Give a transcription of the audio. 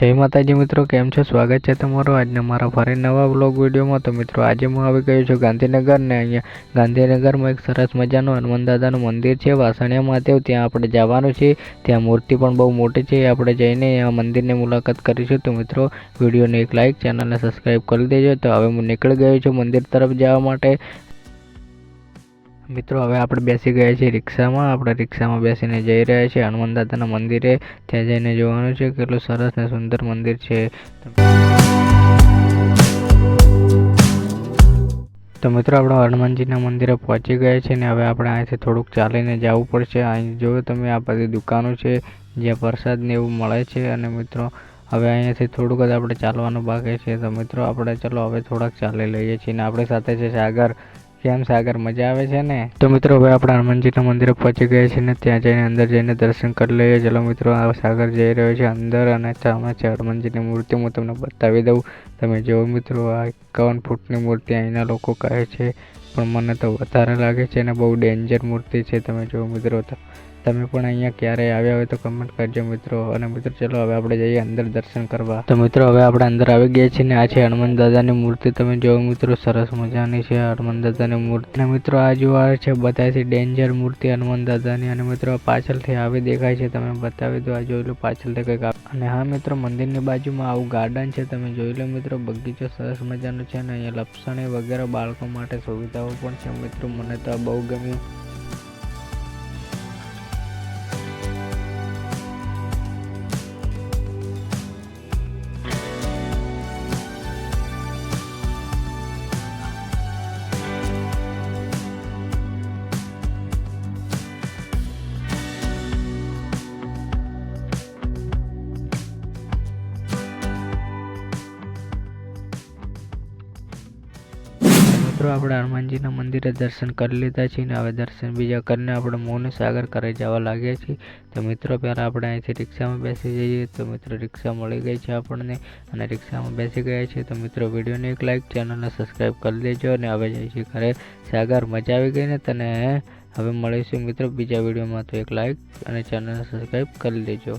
જય માતાજી મિત્રો, કેમ છો? સ્વાગત છે તમારું આજના મારા ફરી નવા બ્લોગ વિડીયોમાં. તો મિત્રો, આજે હું આવી ગયો છું ગાંધીનગર ને અહીંયા ગાંધીનગરમાં એક સરસ મજાનું હનુમાન દાદાનું મંદિર છે, વાસણિયા મહાદેવ. ત્યાં આપણે જવાનું છે. ત્યાં મૂર્તિ પણ બહુ મોટી છે. આપણે જઈને આ મંદિરની મુલાકાત કરીશું. તો મિત્રો, વિડીયોને એક લાઇક ચેનલને સબસ્ક્રાઈબ કરી દેજો. તો હવે હું નીકળી ગયો છું મંદિર તરફ જવા માટે. મિત્રો, હવે આપણે બેસી ગયા છીએ રિક્ષામાં. આપણે રિક્ષામાં બેસીને જઈ રહ્યા છીએ. હનુમાન દાદાના મંદિરે. ત્યાં જઈને જોવાનું છે કેટલું સરસ ને સુંદર મંદિર છે. તો મિત્રો, આપણે હનુમાનજીના મંદિરે પહોંચી ગયા છે ને હવે આપણે અહીંથી થોડુંક ચાલીને જવું પડશે. અહીં જોયો તમે આ બધી દુકાનો છે, જ્યાં પ્રસાદને એવું મળે છે અને મિત્રો, હવે અહીંયાથી થોડુંક જ આપણે ચાલવાનું બાકી છે. તો મિત્રો, આપણે ચલો હવે થોડાક ચાલી લઈએ છીએ ને આપણી સાથે છે સાગર. કેમ સાગર મજા આવે છે ને? તો મિત્રો, હવે આપણે હનુમાનજીના મંદિરે પહોંચી ગયા છીએ ને ત્યાં જઈને અંદર જઈને દર્શન કરી લઈએ. ચલો મિત્રો, આ સાગર જઈ રહ્યો છે અંદર અને સામે છે હનુમાનજીની મૂર્તિ હું તમને બતાવી દઉં. તમે જુઓ મિત્રો, આ એકાવન ફૂટની મૂર્તિ અહીંના લોકો કહે છે. પણ મને તો વધારે લાગે છે અને બહુ ડેન્જર મૂર્તિ છે. તમે જુઓ મિત્રો, તો તમે પણ અહીંયા ક્યારે આવ્યા હોય તો કમેન્ટ કરજો મિત્રો. અને મિત્રો, ચલો હવે આપણે જઈએ અંદર દર્શન કરવા. તો મિત્રો, હવે આપણે અંદર આવી ગયા છીએ ને આ છે હનુમાન દાદાની મૂર્તિ. તમે જોવો મિત્રો, સરસ મજાની છે હનુમાન દાદાની મૂર્તિ. અને મિત્રો, આ છે બતાવે છે ડેન્જર મૂર્તિ હનુમાન દાદાની. અને મિત્રો પાછળથી આવી દેખાય છે, તમે બતાવી દો. આ જોઈ લો પાછળથી કંઈક અને હા મિત્રો, મંદિરની બાજુમાં આવું ગાર્ડન છે, તમે જોઈ લો મિત્રો, બગીચો સરસ મજાનો છે. અને અહીંયા લપસણી વગેરે બાળકો માટે સુવિધાઓ પણ છે મિત્રો. મને તો બહુ ગમ્યું. મિત્રો, આપણે હનુમાનજીના મંદિરે દર્શન કરી લીધા છીએ અને હવે દર્શન બીજા કરીને આપણે મોહન સાગર કરે જવા લાગ્યા છીએ. તો મિત્રો, પહેલાં આપણે અહીંથી રિક્ષામાં બેસી જઈએ. તો મિત્રો, રિક્ષા મળી ગઈ છે આપણને અને રિક્ષામાં બેસી ગયા છીએ. તો મિત્રો, વિડીયોને એક લાઇક ચેનલને સબસ્ક્રાઈબ કરી દેજો અને હવે જઈએ છીએ ઘરે. સાગર, મજા આવી ગઈ ને તને હવે મળીશું મિત્રો બીજા વિડીયોમાં. તો એક લાઇક અને ચેનલને સબસ્ક્રાઈબ કરી દેજો.